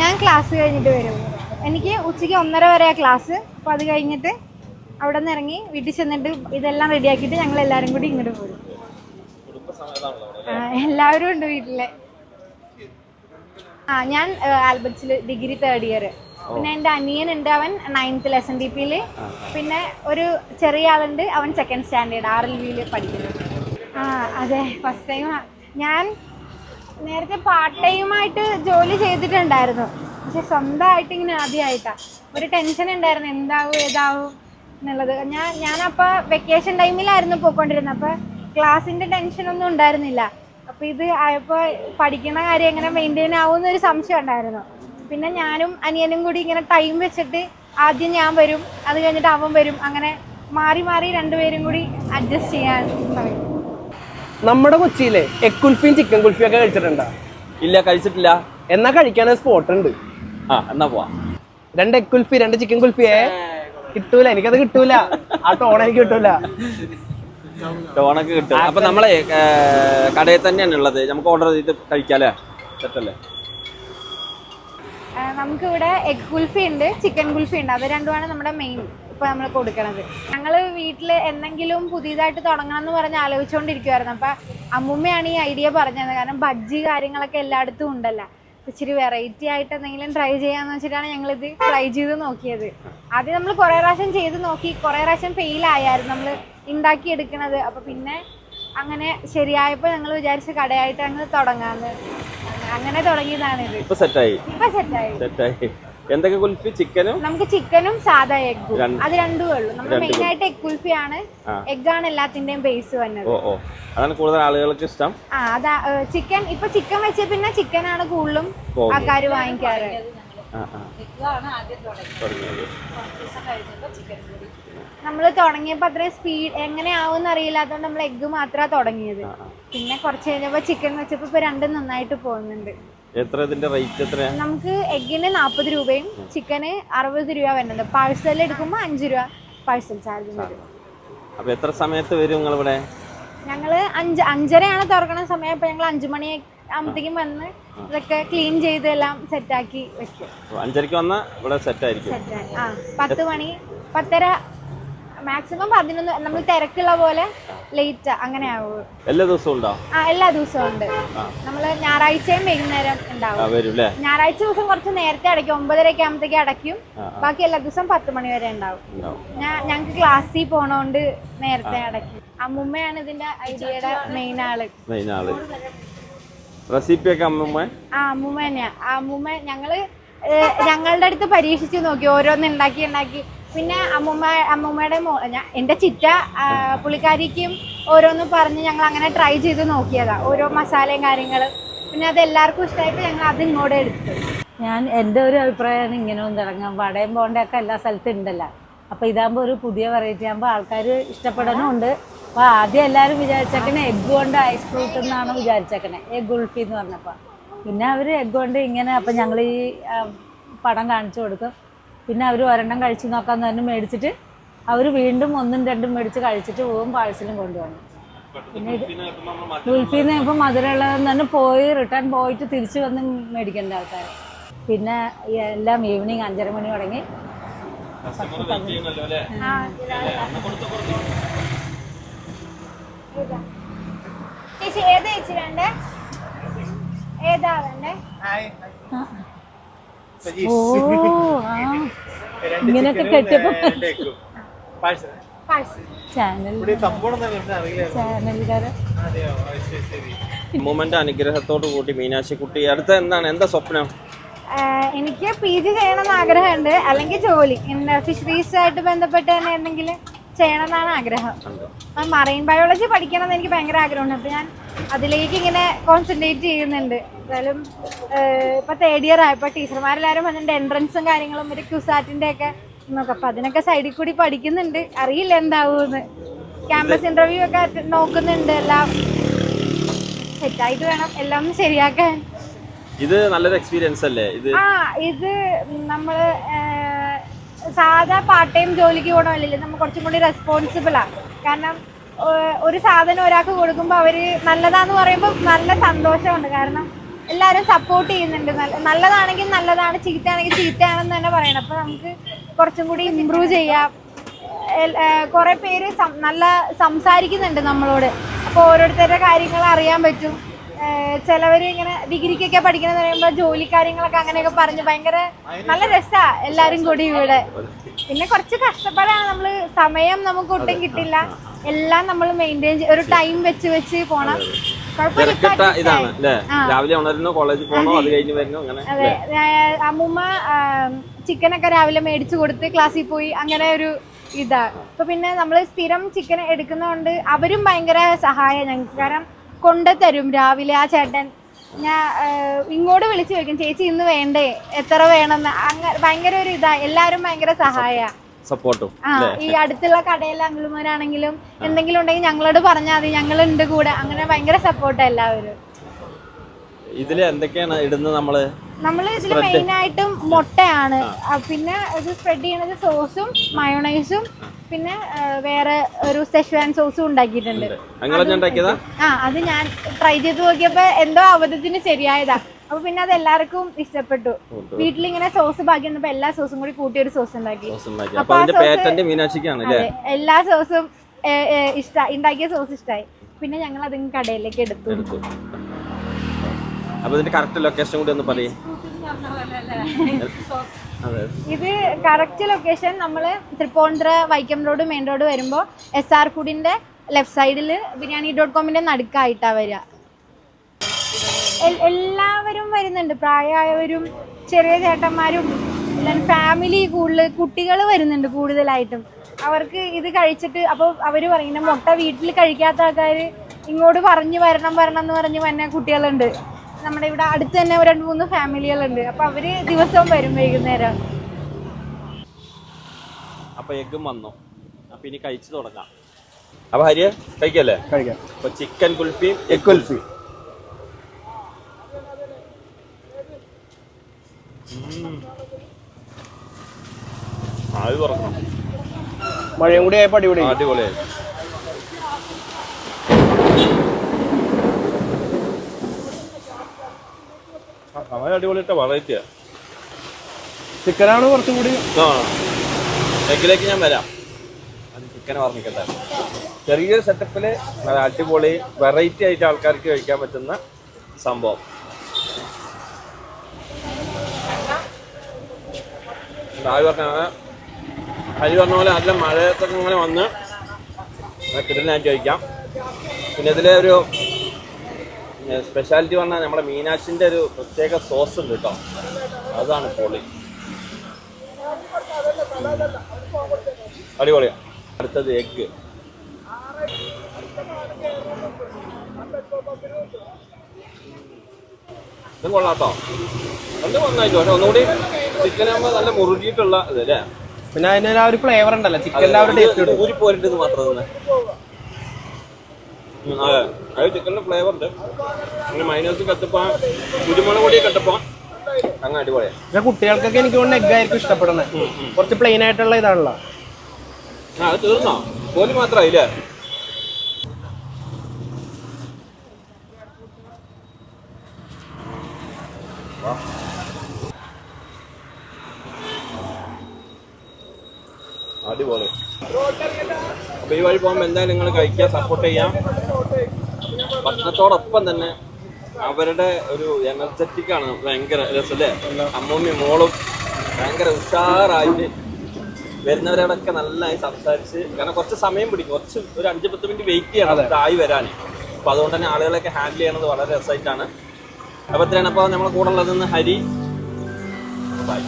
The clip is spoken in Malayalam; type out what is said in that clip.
ഞാൻ ക്ലാസ് കഴിഞ്ഞിട്ട് വരും. എനിക്ക് ഉച്ചയ്ക്ക് ഒന്നര വരെയാണ് ക്ലാസ് അപ്പോൾ അത് കഴിഞ്ഞിട്ട് അവിടെ നിന്ന് ഇറങ്ങി വീട്ടിൽ ചെന്നിട്ട് ഇതെല്ലാം റെഡിയാക്കിയിട്ട് ഞങ്ങൾ എല്ലാവരും കൂടി ഇങ്ങോട്ട് പോകും എല്ലാവരും ഉണ്ട് വീട്ടിലെ. ആ ഞാൻ ആൽബർട്സിൽ ഡിഗ്രി തേർഡ് ഇയർ പിന്നെ എന്റെ അനിയൻ ഉണ്ട് അവൻ നയൻത്തിൽ എസ് എൻ ഡി പിയിൽ പിന്നെ ഒരു ചെറിയ ആളുണ്ട് അവൻ സെക്കൻഡ് സ്റ്റാൻഡേർഡ് ആർ എൽ വിയിൽ പഠിക്കുന്നു. ആ അതെ ഫസ്റ്റ് ടൈം ഞാൻ നേരത്തെ പാർട്ട് ടൈമായിട്ട് ജോലി ചെയ്തിട്ടുണ്ടായിരുന്നു. പക്ഷെ സ്വന്തമായിട്ട് ഇങ്ങനെ ആദ്യമായിട്ടാ ഒരു ടെൻഷൻ ഉണ്ടായിരുന്നു. എന്താവും ഏതാവും എന്നുള്ളത്. ഞാൻ ഞാനപ്പോൾ വെക്കേഷൻ ടൈമിലായിരുന്നു പോയിക്കൊണ്ടിരുന്നത്. അപ്പോൾ ടെൻഷൻ ഒന്നും ഉണ്ടായിരുന്നില്ല. അപ്പോൾ ഇത് ആയപ്പോൾ പഠിക്കുന്ന കാര്യം എങ്ങനെ മെയിന്റെയിൻ ആവുമെന്നൊരു സംശയം ഉണ്ടായിരുന്നു. പിന്നെ ഞാനും അനിയനും കൂടി ഇങ്ങനെ ടൈം വെച്ചിട്ട് ആദ്യം ഞാൻ വരും. അത് കഴിഞ്ഞിട്ട് അവൻ വരും. അങ്ങനെ മാറി മാറി രണ്ടുപേരും കൂടി അഡ്ജസ്റ്റ് ചെയ്യാൻ പറയും നമ്മുടെ കൊച്ചിയിലെ എഗ് കുൽഫിയും ചിക്കൻ കുൽഫിയും ഒക്കെ കഴിച്ചിട്ടുണ്ടോ? ഇല്ല കഴിച്ചിട്ടില്ല. എന്നാ കഴിക്കാൻ സ്പോട്ട് ഉണ്ട്. ആ എന്നാ പോവാ. രണ്ട് എഗ് കുൽഫി രണ്ട് ചിക്കൻ കുൽഫിയേ കിട്ടൂല. എനിക്കത് കിട്ടൂല. ആ ടോൺ എനിക്ക് കിട്ടൂല. ടോണൊക്കെ കിട്ടും. അപ്പൊ നമ്മളെ കടയിൽ തന്നെയാണ് ഉള്ളത്. നമുക്ക് ഓർഡർ ചെയ്ത് കഴിക്കാല്ലേ? സെറ്റല്ലേ നമുക്കിവിടെ എഗ് കുൽഫി ഉണ്ട് ചിക്കൻ കുൽഫി ഉണ്ട്. അത് രണ്ടുമാണ് നമ്മുടെ മെയിൻ ഇപ്പൊ നമ്മൾ കൊടുക്കണത്. ഞങ്ങൾ വീട്ടിൽ എന്തെങ്കിലും പുതിയതായിട്ട് തുടങ്ങണം എന്ന് പറഞ്ഞ് ആലോചിച്ചുകൊണ്ടിരിക്കുവായിരുന്നു അപ്പൊ അമ്മുമ്മയാണ് ഈ ഐഡിയ പറഞ്ഞത്. കാരണം ബജ്ജി കാര്യങ്ങളൊക്കെ എല്ലായിടത്തും ഉണ്ടല്ലോ. ഇച്ചിരി വെറൈറ്റി ആയിട്ട് എന്തെങ്കിലും ട്രൈ ചെയ്യാന്ന് വെച്ചിട്ടാണ് ഞങ്ങൾ ഇത് ട്രൈ ചെയ്ത് നോക്കിയത്. ആദ്യം നമ്മൾ കുറെ പ്രാവശ്യം ചെയ്ത് നോക്കി. കുറെ പ്രാവശ്യം ഫെയിൽ ആയായിരുന്നു നമ്മൾ ഉണ്ടാക്കി എടുക്കണത്. അപ്പൊ പിന്നെ അങ്ങനെ ശരിയായപ്പോൾ ഞങ്ങൾ വിചാരിച്ച കടയായിട്ട് അങ്ങ് തുടങ്ങാന്ന്. അങ്ങനെ തുടങ്ങിയതാണ് ഇത് ഇപ്പൊ സെറ്റായി ഇപ്പൊ സെറ്റായി സെറ്റായി എന്തൊക്കെ കുൽഫി? ചിക്കനും? നമുക്ക് ചിക്കനും സാധാ എഗ്ഗും. അത് രണ്ടും ഉള്ളൂ. നമ്മൾ മെയിൻ ആയിട്ട് എഗ് കുൽഫി ആണ് എഗ് ആണ് എല്ലാത്തിന്റെയും ബേസ് വന്നത്. ഓ ഓ. അതാണ് കൂടുതൽ ആളുകൾക്ക് ഇഷ്ടം. ആ അതാ ചിക്കൻ ഇപ്പൊ ചിക്കൻ വെച്ച പിന്നെ ചിക്കനാണ് കൂടുതലും പോകുന്നത്. ആൾക്കാർ വാങ്ങിക്കാറ്. നമ്മൾ തുടങ്ങിയപ്പോ അത്രയും സ്പീഡ് എങ്ങനെയാവും അറിയില്ലാത്തതുകൊണ്ട് നമ്മൾ എഗ്ഗ് മാത്രമാണ് തുടങ്ങിയത്. പിന്നെ കുറച്ച് കഴിഞ്ഞപ്പോ ചിക്കൻ വെച്ചപ്പോ ഇപ്പൊ രണ്ടും നന്നായിട്ട് പോകുന്നുണ്ട്. എത്ര ഇതിന്റെ റേറ്റ് എത്രയാ? നമുക്ക് എഗ്ഗിന് നാൽപ്പത് രൂപയും ചിക്കന് അറുപത് രൂപ വരുന്നുണ്ട് പാഴ്സൽ എടുക്കുമ്പോൾ അഞ്ച് രൂപ പാഴ്സൽ ചാർജ് വരും. എത്ര സമയത്ത് വരും നിങ്ങൾ ഇവിടെ ഞങ്ങൾ അഞ്ച് അഞ്ചരയാണ് തുറക്കണ സമയം. അപ്പൊ ഞങ്ങൾ അഞ്ചു മണി ആകുമ്പത്തേക്കും വന്ന് ഇതൊക്കെ ക്ലീൻ ചെയ്ത് എല്ലാം സെറ്റാക്കി വെക്കും. അഞ്ചരക്ക് വന്ന ഇവിടെ സെറ്റ് ആയിരിക്കും. സെറ്റ് ആ പത്ത് മണി പത്തര മാക്സിമം പതിനൊന്ന് നമ്മൾ തിരക്കുള്ള പോലെ ലേറ്റ് അങ്ങനെ ആവും. എല്ലാ ദിവസവും ഉണ്ടോ? ആ എല്ലാ ദിവസവും ഉണ്ട്. നമ്മൾ നമ്മൾ ഞായറാഴ്ചയും വൈകുന്നേരം ഉണ്ടാവും. വരും അല്ലേ ഞായറാഴ്ച ദിവസം കുറച്ച് നേരത്തെ അടയ്ക്കും. ഒമ്പതരയൊക്കെ ആകുമ്പോഴത്തേക്ക് അടയ്ക്കും. ബാക്കി എല്ലാ ദിവസവും പത്ത് മണി വരെ ഉണ്ടാവും. ഉണ്ടാവും. ഞാൻ ഞങ്ങൾക്ക് ക്ലാസ്സിൽ പോണോണ്ട് നേരത്തെ അടയ്ക്കും. അമ്മുമ്മയാണ് ഇതിന്റെ ഐഡിയയുടെ മെയിൻ ആൾ മെയിൻ ആൾ. റെസിപ്പിയൊക്കെ അമ്മമ്മ? ആ അമ്മുമ്മ തന്നെയാ. ആ അമ്മുമ്മ ഞങ്ങൾ ഞങ്ങളുടെ അടുത്ത് പരീക്ഷിച്ചു നോക്കി. ഓരോന്ന് ഉണ്ടാക്കി ഉണ്ടാക്കി. പിന്നെ അമ്മൂമ്മ അമ്മൂമ്മയുടെ മോ ഞാൻ എന്റെ ചിറ്റ പുള്ളിക്കാരിക്കും ഓരോന്ന് പറഞ്ഞ് ഞങ്ങൾ അങ്ങനെ ട്രൈ ചെയ്ത് നോക്കിയതാ. ഓരോ മസാലയും കാര്യങ്ങളും. പിന്നെ അത് എല്ലാവർക്കും ഇഷ്ടമായിട്ട് ഞങ്ങൾ അത് ഇങ്ങോട്ട് എടുത്തു. ഞാൻ എന്റെ ഒരു അഭിപ്രായമാണ് ഇങ്ങനെ ഒന്ന് തുടങ്ങാം വടയും ബോണ്ടയൊക്കെ എല്ലാ സ്ഥലത്തും ഉണ്ടല്ലോ. അപ്പോൾ ഇതാകുമ്പോൾ ഒരു പുതിയ വെറൈറ്റി ആകുമ്പോൾ ആൾക്കാർ ഇഷ്ടപ്പെടണമുണ്ട് അപ്പോൾ ആദ്യം എല്ലാവരും വിചാരിച്ചേക്കണേ എഗ്ഗ് കൊണ്ട് ഐസ് ഫ്രൂട്ട് എന്നാണ് വിചാരിച്ചേക്കണേ. എഗ് ഉൾഫി എന്ന് പറഞ്ഞപ്പോൾ പിന്നെ അവർ എഗ് കൊണ്ട് ഇങ്ങനെ അപ്പം ഞങ്ങൾ ഈ പടം കാണിച്ചു കൊടുക്കും. പിന്നെ അവർ ഒരെണ്ണം കഴിച്ചു നോക്കാമെന്ന് പറഞ്ഞ് മേടിച്ചിട്ട് അവർ വീണ്ടും ഒന്നും രണ്ടും മേടിച്ച് കഴിച്ചിട്ട് പോകും പാഴ്സലും കൊണ്ടുവന്നു പിന്നെ ഇത് ഗുൽഫിന്ന് ഇപ്പം മധുരമുള്ളതെന്ന് തന്നെ പോയി റിട്ടേൺ പോയിട്ട് തിരിച്ചു വന്ന് മേടിക്കേണ്ട ആൾക്കാർ പിന്നെ എല്ലാം ഈവനിങ് അഞ്ചര മണി തുടങ്ങി? ചേച്ചി ഏതാ ചേച്ചി വേണ്ടേ? ഏതാ വേണ്ടേ? ഓ ഇങ്ങനെയൊക്കെ ചാനലുകാരെ അമ്മൂമ്മന്റെ അനുഗ്രഹത്തോട് കൂടി മീനാക്ഷി കുട്ടി അടുത്ത എന്താണ്? എന്താ സ്വപ്നം? എനിക്ക് പി ജി ചെയ്യണമെന്ന് ആഗ്രഹമുണ്ട്. അല്ലെങ്കിൽ ജോലി. ഫിഷറീസ് ആയിട്ട് ബന്ധപ്പെട്ട് തന്നെ എന്തെങ്കിലും ചെയ്യണമെന്നാണ് ആഗ്രഹം. മറൈൻ ബയോളജി പഠിക്കണം എന്ന് എനിക്ക് ഭയങ്കര ആഗ്രഹമുണ്ട്. അപ്പം ഞാൻ അതിലേക്ക് ഇങ്ങനെ കോൺസെൻട്രേറ്റ് ചെയ്യുന്നുണ്ട്. എന്തായാലും ആഹ് ഇപ്പൊ തേർഡ് ഇയർ ആയപ്പോൾ ടീച്ചർമാരെല്ലാവരും അതിന്റെ എൻട്രൻസും കാര്യങ്ങളും ഒരു ക്യുസാറ്റിന്റെ ഒക്കെ നോക്കാം അപ്പം അതിനൊക്കെ സൈഡിൽ കൂടി പഠിക്കുന്നുണ്ട്. അറിയില്ല എന്താവൂന്ന്. ക്യാമ്പസ് ഇന്റർവ്യൂ ഒക്കെ നോക്കുന്നുണ്ട്. എല്ലാം സെറ്റായിട്ട് വേണം. എല്ലാം ശരിയാക്കാൻ. ഇത് നല്ലൊരു എക്സ്പീരിയൻസ് അല്ലേ? ഇത് ആ ഇത് നമ്മൾ സാധാ പാർട്ട് ടൈം ജോലിക്ക് പോകണമല്ലേ നമ്മൾ കുറച്ചും കൂടി റെസ്പോൺസിബിൾ ആണ് കാരണം ഒരു സാധനം ഒരാൾക്ക് കൊടുക്കുമ്പോൾ അവർ നല്ലതാന്ന് പറയുമ്പോൾ നല്ല സന്തോഷമുണ്ട്. കാരണം എല്ലാവരും സപ്പോർട്ട് ചെയ്യുന്നുണ്ട്. നല്ല- നല്ലതാണെങ്കിൽ നല്ലതാണ് ചീത്തയാണെങ്കിൽ ചീത്തയാണെന്ന് തന്നെ പറയണം. അപ്പോൾ നമുക്ക് കുറച്ചും കൂടി ഇമ്പ്രൂവ് ചെയ്യാം. കുറേ കുറെ പേര് നല്ല സംസാരിക്കുന്നുണ്ട് നമ്മളോട്. അപ്പോൾ ഓരോരുത്തരുടെ കാര്യങ്ങൾ അറിയാൻ പറ്റും. ചിലവർ ഇങ്ങനെ ഡിഗ്രിക്കൊക്കെ പഠിക്കണമെന്ന് പറയുമ്പോൾ ജോലി കാര്യങ്ങളൊക്കെ അങ്ങനെയൊക്കെ പറഞ്ഞ് ഭയങ്കര നല്ല രസാ എല്ലാരും കൂടി ഇവിടെ. പിന്നെ കുറച്ച് കഷ്ടപ്പാടാണ് നമ്മൾ സമയം നമുക്ക് ഒട്ടും കിട്ടില്ല. എല്ലാം നമ്മൾ മെയിന്റെയിൻ ഒരു ടൈം വെച്ച് വെച്ച് പോണം. ഇതാണ്. രാവിലെ ഉണരുന്നു കോളേജിൽ പോകണോ അത്. കഴിഞ്ഞ് വരുന്നു അങ്ങനെ അതെ. ഏഹ് അമ്മൂമ്മ ചിക്കനൊക്കെ രാവിലെ മേടിച്ചു കൊടുത്ത് ക്ലാസ്സിൽ പോയി അങ്ങനെ ഒരു ഇതാ. ഇപ്പൊ പിന്നെ നമ്മൾ സ്ഥിരം ചിക്കൻ എടുക്കുന്നതുകൊണ്ട് അവരും ഭയങ്കര സഹായം ഞങ്ങൾക്ക് കാരണം കൊണ്ടുതരും രാവിലെ ആ ചേട്ടൻ. ഞാൻ ഇങ്ങോട്ട് വിളിച്ചു ചോദിക്കും ചേച്ചി ഇന്ന് വേണ്ടേ? എത്ര വേണമെന്ന്? അങ്ങനെ ഭയങ്കര ഒരു ഇതാ എല്ലാരും ഭയങ്കര സഹായ. സപ്പോർട്ടും. ആ ഈ അടുത്തുള്ള കടയിലെ അങ്കിളുമാരാണെങ്കിലും എന്തെങ്കിലും ഉണ്ടെങ്കിൽ ഞങ്ങളോട് പറഞ്ഞാൽ മതി. ഞങ്ങളുണ്ട് കൂടെ. അങ്ങനെ ഭയങ്കര സപ്പോർട്ടാ എല്ലാവരും. ഇതിൽ എന്തൊക്കെയാണ് ഇടുന്നത് നമ്മൾ? നമ്മൾ ഇതിൽ മെയിൻ ആയിട്ടും മുട്ടയാണ്. പിന്നെ ഇത് സ്പ്രെഡ് ചെയ്യണത് സോസും മയോണൈസും പിന്നെ വേറെ ഒരു സെഷ്വാൻ സോസും ഉണ്ടാക്കിയിട്ടുണ്ട്. ആ അത് ഞാൻ ട്രൈ ചെയ്ത് നോക്കിയപ്പോ എന്തോ അബദ്ധത്തിന് ശരിയായതാ. അപ്പൊ പിന്നെ അത് എല്ലാവർക്കും ഇഷ്ടപ്പെട്ടു. വീട്ടിൽ ഇങ്ങനെ സോസ് ബാക്കി വന്നപ്പോ എല്ലാ സോസും കൂടി കൂട്ടി ഒരു സോസ് ഉണ്ടാക്കി. അപ്പൊ എല്ലാ സോസും ഇഷ്ട ഉണ്ടാക്കിയ സോസ് ഇഷ്ടമായി പിന്നെ ഞങ്ങൾ അത് കടയിലേക്ക് എടുത്തു. അപ്പൊ ഇതിന്റെ കറക്റ്റ് ലൊക്കേഷൻ കൂടി ഒന്ന് പറയും. ഇത് കറക്റ്റ് ലൊക്കേഷൻ നമ്മൾ Tripunithura Vaikom road main road വരുമ്പോൾ എസ് ആർ ഫുഡിന്റെ ലെഫ്റ്റ് സൈഡിൽ ബിരിയാണി ഡോട്ട് കോമിന്റെ നടുക്കായിട്ടാണ് വരിക എല്ലാവരും വരുന്നുണ്ട്. പ്രായമായവരും ചെറിയ ചേട്ടന്മാരും ഫാമിലി കൂടുതൽ കുട്ടികൾ വരുന്നുണ്ട് കൂടുതലായിട്ടും. അവർക്ക് ഇത് കഴിച്ചിട്ട് അപ്പോൾ അവർ പറയുന്ന മുട്ട വീട്ടിൽ കഴിക്കാത്ത ആൾക്കാർ ഇങ്ങോട്ട് പറഞ്ഞു വരണം വരണം എന്ന് പറഞ്ഞ് വന്ന കുട്ടികളുണ്ട്. നമ്മുടെ ഇവിടെ അടുത്ത് തന്നെ ഒരു രണ്ട് മൂന്ന് ഫാമിലികളുണ്ട്. അപ്പൊ അവർ ദിവസവും വരും വൈകുന്നേരം. അപ്പൊ എഗ്ഗും വന്നു. അപ്പൊ ഇനി കഴിച്ചു തുടങ്ങാം. അപ്പൊ ഹരിയ കഴിക്കല്ലേ? കഴിക്കാം. അപ്പൊ ചിക്കൻ കുൽഫിയും എഗ് കുൽഫി. ആവി തുറക്കണം മഴയും കൂടി ആയപ്പോ അടിപൊളി അടിപൊളിയായി. വളരെ അടിപൊളിയിട്ട വെറൈറ്റിയാ ചിക്കനാണ് കുറച്ചും കൂടി? ആ. എഗ്ഗിലേക്ക് ഞാൻ വരാം. അത് ചിക്കൻ ഓർമ്മിക്കട്ടെ. ചെറിയൊരു സെറ്റപ്പിൽ നല്ല അടിപൊളി വെറൈറ്റി ആയിട്ട് ആൾക്കാർക്ക് കഴിക്കാൻ പറ്റുന്ന സംഭവം. രാവിലെ പറഞ്ഞ ഹരി പറഞ്ഞ പോലെ നല്ല മഴയത്തൊക്കെ ഇങ്ങനെ വന്ന് കിടലായിട്ട് കഴിക്കാം. പിന്നെ ഇതിലെ ഒരു സ്പെഷ്യാലിറ്റി പറഞ്ഞാൽ നമ്മുടെ മീനാക്ഷിന്റെ ഒരു പ്രത്യേക സോസ് ഉണ്ട് കേട്ടോ. അതാണ് പൊളി. അടിപൊളിയാ. അടുത്തത് എഗ്ഗ് ഇതും കൊള്ളാട്ടോ. രണ്ട് നന്നായിട്ട് പക്ഷെ ഒന്നുകൂടി ചിക്കൻ ആകുമ്പോൾ നല്ല മുറുകിയിട്ടുള്ള ഇത് അല്ലേ? പിന്നെ അതിന് ആ ഒരു ഫ്ലേവർ ഉണ്ടല്ലോ. ചിക്കൻ ആ ഒരു ടേസ്റ്റ് ഊരിപ്പോരിട്ട് മാത്രം തന്നെ. അതെ. അത് ചിക്കന്റെ ഫ്ലേവർ ഉണ്ട്. പിന്നെ മൈനസ് കത്തപ്പാൻ കുരുമുളക് പൊടി കത്തപ്പാൻ അങ്ങ് അടിപൊളിയാണ് പിന്നെ കുട്ടികൾക്കൊക്കെ എനിക്ക് തോന്നുന്നു എഗ് ആയിരിക്കും ഇഷ്ടപ്പെടുന്നത് കുറച്ച് പ്ലെയിൻ ആയിട്ടുള്ള ഇതാണല്ലോ. ആ അത് തീർന്നോ? കോലി മാത്രമായില്ലേ അടിപൊളി. അപ്പൊ ഈ വഴി പോകുമ്പോ എന്തായാലും നിങ്ങൾ കഴിക്കാൻ സപ്പോർട്ട് ചെയ്യാം. ഭക്ഷണത്തോടൊപ്പം തന്നെ അവരുടെ ഒരു എനർജറ്റിക് ആണ് ഭയങ്കര രസല്ലേ? അമ്മൂമ്മയും മോളും ഭയങ്കര ഉഷാറായിട്ട് വരുന്നവരോടൊക്കെ നന്നായി സംസാരിച്ച് കാരണം കുറച്ച് സമയം പിടിക്കും. കുറച്ച് ഒരു അഞ്ച് പത്ത് മിനിറ്റ് വെയിറ്റ് ചെയ്യണം ഇതായി വരാൻ. അപ്പൊ അതുകൊണ്ട് തന്നെ ആളുകളൊക്കെ ഹാൻഡിൽ ചെയ്യണത് വളരെ രസമായിട്ടാണ്. അപ്പൊ ഇത്രയാണ് അപ്പോൾ നമ്മളെ കൂടെ ഉള്ളത് ഹരി. ബൈ